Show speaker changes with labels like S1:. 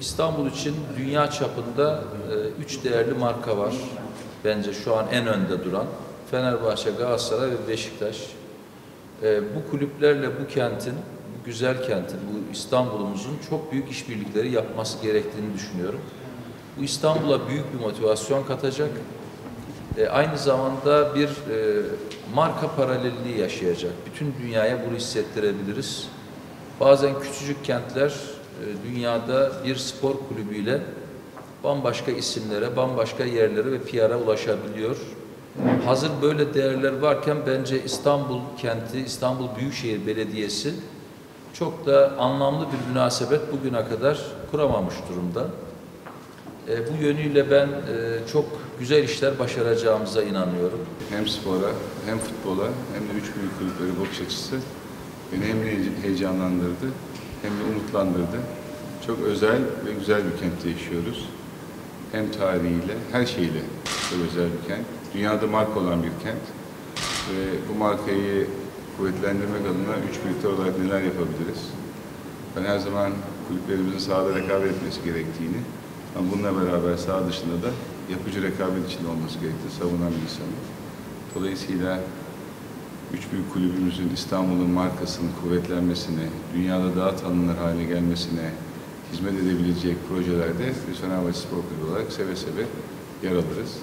S1: İstanbul için dünya çapında e, üç değerli marka var. Bence şu an en önde duran. Fenerbahçe, Galatasaray ve Beşiktaş. E, bu kulüplerle bu kentin, bu güzel kentin, bu İstanbul'umuzun çok büyük işbirlikleri yapması gerektiğini düşünüyorum. Bu İstanbul'a büyük bir motivasyon katacak. E, aynı zamanda bir e, marka paralelliği yaşayacak. Bütün dünyaya bunu hissettirebiliriz. Bazen küçücük kentler dünyada bir spor kulübüyle bambaşka isimlere, bambaşka yerlere ve PR'a ulaşabiliyor. Hazır böyle değerler varken bence İstanbul kenti, İstanbul Büyükşehir Belediyesi çok da anlamlı bir münasebet bugüne kadar kuramamış durumda. E, bu yönüyle ben e, çok güzel işler başaracağımıza inanıyorum.
S2: Hem spora hem futbola hem de üç büyük kulüpleri bakış açısı beni hem heye- heyecanlandırdı hem de umutlandırdı. Çok özel ve güzel bir kentte yaşıyoruz. Hem tarihiyle, her şeyle çok özel bir kent. Dünyada marka olan bir kent. Ve bu markayı kuvvetlendirmek adına üç birlikte olarak neler yapabiliriz? Ben her zaman kulüplerimizin sahada rekabet etmesi gerektiğini ama bununla beraber saha dışında da yapıcı rekabet içinde olması gerektiğini savunan bir insanım. Dolayısıyla büyük kulübümüzün İstanbul'un markasının kuvvetlenmesine, dünyada daha tanınır hale gelmesine hizmet edebilecek projelerde biz Fenerbahçe Spor Kulübü olarak seve seve yer alırız.